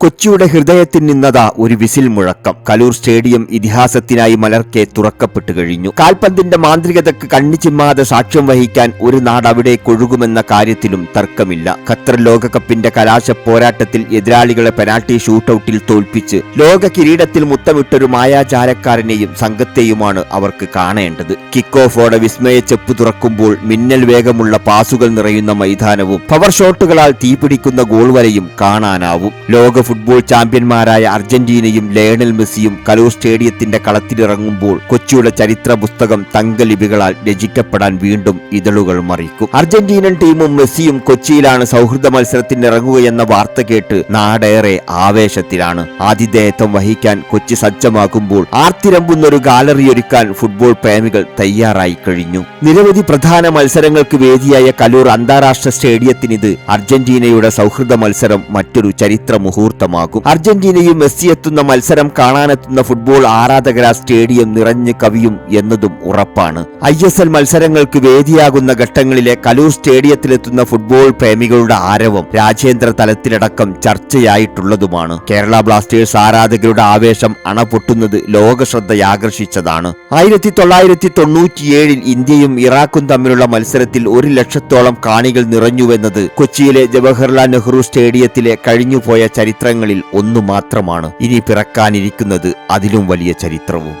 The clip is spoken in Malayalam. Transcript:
കൊച്ചിയുടെ ഹൃദയത്തിൽ നിന്നതാ ഒരു വിസിൽ മുഴക്കം. കലൂർ സ്റ്റേഡിയം ഇതിഹാസത്തിനായി മലർക്കെ തുറക്കപ്പെട്ടു കഴിഞ്ഞു. കാൽപന്തിന്റെ മാന്ത്രികതയ്ക്ക് കണ്ണിച്ചിമ്മാതെ സാക്ഷ്യം വഹിക്കാൻ ഒരു നാട് അവിടെ കൊഴുകുമെന്ന കാര്യത്തിലും തർക്കമില്ല. ഖത്തർ ലോകകപ്പിന്റെ കലാശ പോരാട്ടത്തിൽ എതിരാളികളെ പെനാൾട്ടി ഷൂട്ടൌട്ടിൽ തോൽപ്പിച്ച് ലോക കിരീടത്തിൽ മുത്തമിട്ടൊരു മായാചാരക്കാരനെയും സംഘത്തെയുമാണ് അവർക്ക് കാണേണ്ടത്. കിക്ക് ഓഫോടെ വിസ്മയ ചെപ്പ് തുറക്കുമ്പോൾ മിന്നൽ വേഗമുള്ള പാസുകൾ നിറയുന്ന മൈതാനവും പവർ ഷോട്ടുകളാൽ തീപിടിക്കുന്ന ഗോൾ വരെയും കാണാനാവും. ലോക ഫുട്ബോൾ ചാമ്പ്യന്മാരായ അർജന്റീനയും ലയണൽ മെസ്സിയും കലൂർ സ്റ്റേഡിയത്തിന്റെ കളത്തിലിറങ്ങുമ്പോൾ കൊച്ചിയുടെ ചരിത്ര പുസ്തകം തങ്കലിപികളാൽ രചിക്കപ്പെടാൻ വീണ്ടും ഇതളുകൾ മറിക്കും അർജന്റീനൻ ടീമും മെസ്സിയും കൊച്ചിയിലാണ് സൗഹൃദ മത്സരത്തിനിറങ്ങുകയെന്ന വാർത്ത കേട്ട് നാടേറെ ആവേശത്തിലാണ്. ആതിഥേയത്വം വഹിക്കാൻ കൊച്ചി സജ്ജമാകുമ്പോൾ ആർത്തിരമ്പുന്ന ഒരു ഗാലറി ഒരുക്കാൻ ഫുട്ബോൾ പ്രേമികൾ തയ്യാറായി കഴിഞ്ഞു. നിരവധി പ്രധാന മത്സരങ്ങൾക്ക് വേദിയായ കലൂർ അന്താരാഷ്ട്ര സ്റ്റേഡിയത്തിനിത് അർജന്റീനയുടെ സൗഹൃദ മത്സരം മറ്റൊരു ചരിത്ര മുഹൂർത്തമാകും അർജന്റീനയും മെസ്സി എത്തുന്ന മത്സരം കാണാനെത്തുന്ന ഫുട്ബോൾ ആരാധകര സ്റ്റേഡിയം നിറഞ്ഞു കവിയും എന്നതും ഉറപ്പാണ്. ഐ എസ് എൽ മത്സരങ്ങൾക്ക് വേദിയാകുന്ന ഘട്ടങ്ങളിലെ കലൂർ സ്റ്റേഡിയത്തിലെത്തുന്ന ഫുട്ബോൾ പ്രേമികളുടെ ആരവം രാജ്യാന്തര തലത്തിലടക്കം ചർച്ചയായിട്ടുള്ളതുമാണ്. കേരള ബ്ലാസ്റ്റേഴ്സ് ആരാധകരുടെ ആവേശം അണപൊട്ടുന്നത് ലോകശ്രദ്ധയാകർഷിച്ചതാണ്. ആയിരത്തി തൊള്ളായിരത്തി തൊണ്ണൂറ്റിയേഴിൽ ഇന്ത്യയും ഇറാഖും തമ്മിലുള്ള മത്സരത്തിൽ ഒരു ലക്ഷത്തോളം കാണികൾ നിറഞ്ഞുവെന്നത് കൊച്ചിയിലെ ജവഹർലാൽ നെഹ്റു സ്റ്റേഡിയത്തിലെ കഴിഞ്ഞുപോയ ചരിത്രങ്ങളിൽ ഒന്നു മാത്രമാണ് ഇനി പിറക്കാനിരിക്കുന്നത് അതിലും വലിയ ചരിത്രവും.